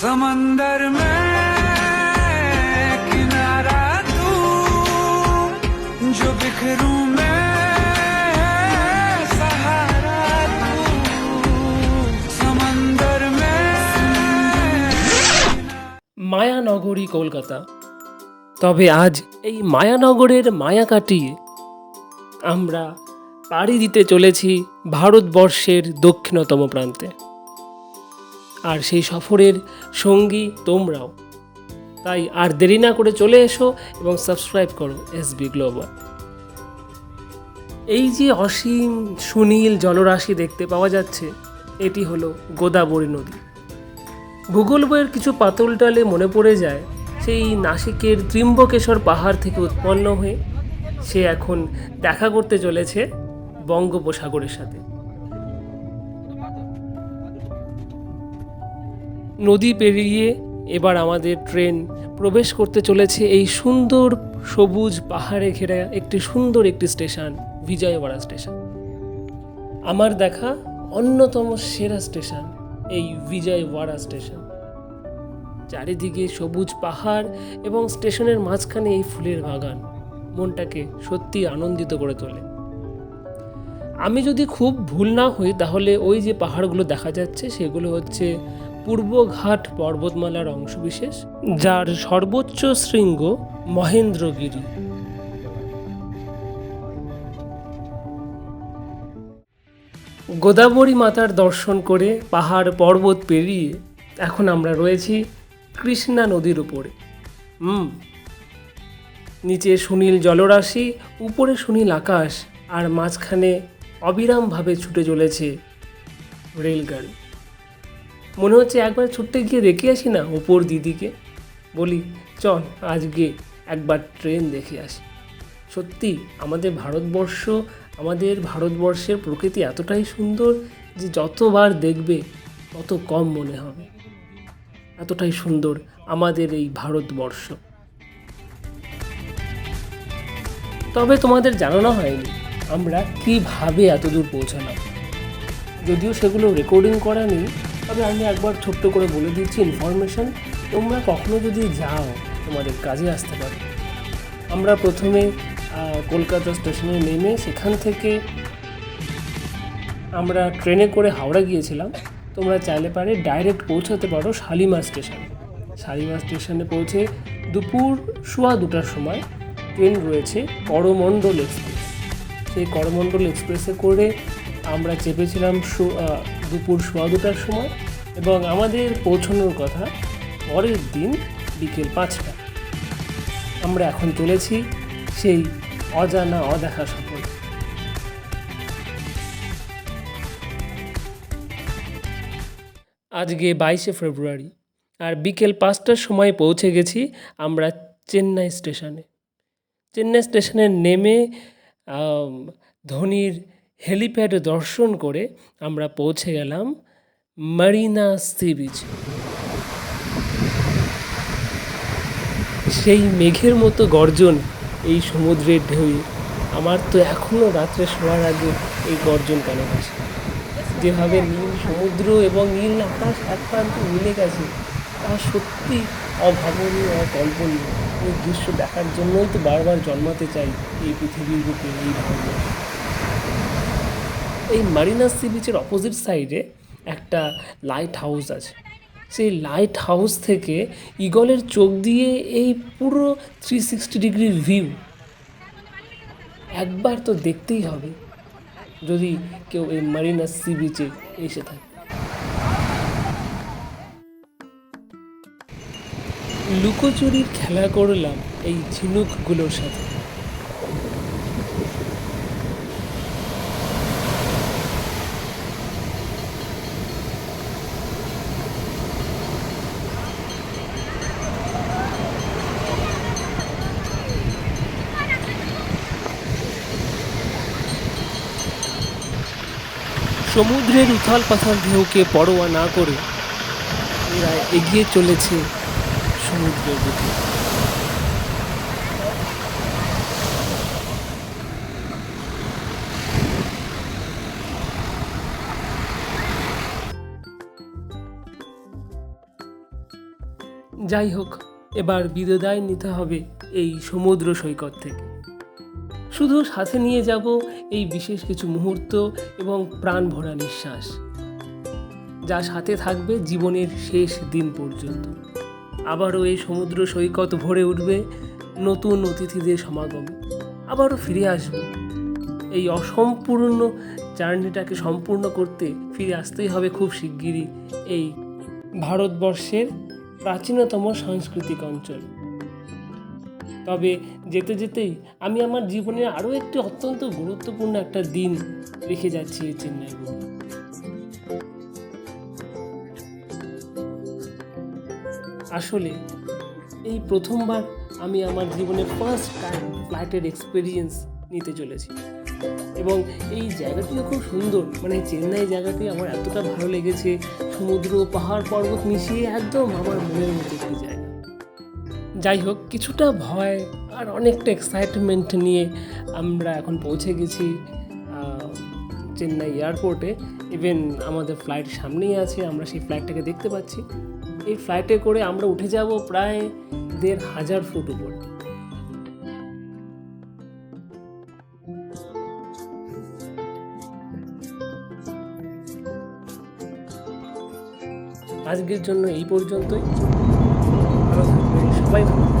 समंदर में किनारा तू जो बिखरूं मैं सहारा तू समंदर में মায়ানগরী কলকাতা তবে আজ এই মায়ানগরের মায়া কাটিয়ে আমরা পাড়ি দিতে চলেছি ভারতবর্ষের দক্ষিণতম প্রান্তে আর সেই সফরের সঙ্গী তোমরাও। তাই আর দেরি না করে চলে এসো এবং সাবস্ক্রাইব করো এসবি গ্লোবাল এই যে অসীম সুনীল জলরাশি দেখতে পাওয়া যাচ্ছে, এটি হলো গোদাবরী নদী। ভূগোল বইয়ের কিছু পাতল টালে মনে পড়ে যায়, সেই নাসিকের ত্রিম্বকেশ্বর পাহাড় থেকে উৎপন্ন হয়ে সে এখন দেখা করতে চলেছে বঙ্গোপসাগরের সাথে। নদী পেরিয়ে এবার আমাদের ট্রেন প্রবেশ করতে চলেছে এই সুন্দর সবুজ পাহাড়ে ঘেরা একটি সুন্দর একটি স্টেশন, বিজয়ওয়াড়া স্টেশন। আমার দেখা অন্যতম সেরা স্টেশন, এই বিজয়ওয়াড়া স্টেশন। চারিদিকে সবুজ পাহাড় এবং স্টেশনের মাঝখানে এই ফুলের বাগান। মনটাকে সত্যি আনন্দিত করে তোলে। আমি যদি খুব ভুল না হই, তাহলে ওই যে পাহাড়গুলো দেখা যাচ্ছে, সেগুলো হচ্ছে পূর্বঘাট পর্বতমালার অংশবিশেষ, যার সর্বোচ্চ শৃঙ্গ মহেন্দ্রগিরি। গোদাবরী মাতার দর্শন করে পাহাড় পর্বত পেরিয়ে এখন আমরা রয়েছি কৃষ্ণা নদীর উপরে। হুম, নিচে সুনীল জলরাশি, উপরে সুনীল আকাশ, আর মাঝখানে অবিরামভাবে ছুটে চলেছে রেলগাড়ি। মনে হচ্ছে একবার ছুটতে গিয়ে দেখে আসি না ওপর দিদিকে। বলি, চল, আজকে একবার ট্রেন দেখে আসি। সত্যি, আমাদের ভারতবর্ষ, আমাদের ভারতবর্ষের প্রকৃতি এতটাই সুন্দর যে যতবার দেখবে, তত কম মনে হবে। এতটাই সুন্দর আমাদের এই ভারতবর্ষ। তবে তোমাদের জানানো হয়নি আমরা কীভাবে এতদূর পৌঁছালাম। যদিও সেগুলো রেকর্ডিং করা নেই তবে আমি একবার ছোট্ট করে বলে দিচ্ছি ইনফরমেশন তোমরা কখনো যদি যাও তোমাদের কাজে আসতে পারো। আমরা প্রথমে কলকাতা স্টেশনে নেমে সেখান থেকে আমরা ট্রেনে করে হাওড়া গিয়েছিলাম। তোমরা চাইলে পারে ডাইরেক্ট পৌঁছাতে পারো শালিমা স্টেশনে। শালিমা স্টেশনে পৌঁছে দুপুর সোয়া দুটার সময় ট্রেন রয়েছে করমণ্ডল এক্সপ্রেস। সেই করমণ্ডল এক্সপ্রেসে করে আমরা চেপেছিলাম দুপুর সোয়া দুটার সময় এবং আমাদের পৌঁছানোর কথা পরের দিন বিকেল পাঁচটা। আমরা এখন চলেছি সেই অজানা অদেখা সফর। আজকে বাইশে ফেব্রুয়ারি আর বিকেল পাঁচটার সময় পৌঁছে গেছি আমরা চেন্নাই স্টেশনে। চেন্নাই স্টেশনে নেমে ধোনির হেলিপ্যাড দর্শন করে আমরা পৌঁছে গেলাম মারিনা সি বিচ। সেই মেঘের মতো গর্জন এই সমুদ্রের ঢেউয়ে। আমার তো এখনও রাত্রে শোয়ার আগে এই গর্জন কানে ভাসে যেভাবে নীল সমুদ্র এবং নীল আকাশ এক প্রান্ত মিলে গেছে, তা সত্যি অভাবনীয় অকল্পনীয়। এই দৃশ্য দেখার জন্যই তো বারবার জন্মাতে চাই এই পৃথিবীর বুকে এই ধরনের। এই মারিনা সি বিচের অপোজিট সাইডে একটা লাইট হাউস আছে। সেই লাইট হাউস থেকে ইগলের চোখ দিয়ে এই পুরো থ্রি সিক্সটি ডিগ্রি ভিউ একবার তো দেখতেই হবে, যদি কেউ এই মারিনা সি বিচে এসে থাকে। লুকোচুরির খেলা করলাম এই ঝিনুকগুলোর সাথে। সমুদ্রের উথাল পাথাল ঢেউকে পরোয়া না করে এরা এগিয়ে চলেছে সমুদ্রের দিকে যাই হোক, এবার বিদায় নিতে হবে এই সমুদ্র সৈকত থেকে। শুধু সাথে নিয়ে যাব এই বিশেষ কিছু মুহূর্ত এবং প্রাণ ভরা নিঃশ্বাস, যা সাথে থাকবে জীবনের শেষ দিন পর্যন্ত। আবারও এই সমুদ্র সৈকত ভরে উঠবে নতুন অতিথিদের সমাগমে। আবারও ফিরে আসব। এই অসম্পূর্ণ জার্নিটাকে সম্পূর্ণ করতে ফিরে আসতেই হবে খুব শিগগিরই এই ভারতবর্ষের প্রাচীনতম সাংস্কৃতিক অঞ্চল। তবে যেতে যেতেই আমি আমার জীবনের আরও একটি অত্যন্ত গুরুত্বপূর্ণ একটা দিন রেখে যাচ্ছি এই চেন্নাই বুকে। আসলে এই প্রথমবার আমি আমার জীবনে ফার্স্ট টাইম ফ্লাইটের এক্সপিরিয়েন্স নিতে চলেছি এবং এই জায়গাটিও খুব সুন্দর মানে চেন্নাই জায়গাটি আমার এতটা ভালো লেগেছে, সমুদ্র, পাহাড়, পর্বত মিশিয়ে একদম আমার মনের মতো একটি জায়গা যাই হোক, কিছুটা ভয় আর অনেকটা এক্সাইটমেন্ট নিয়ে আমরা এখন পৌঁছে গেছি চেন্নাই এয়ারপোর্টে ইভেন আমাদের ফ্লাইট সামনেই আছে, আমরা সেই ফ্লাইটটাকে দেখতে পাচ্ছি। এই ফ্লাইটে করে আমরা উঠে যাব প্রায় দেড় হাজার ফুট উপর। আজকের জন্য এই পর্যন্তই। ভালো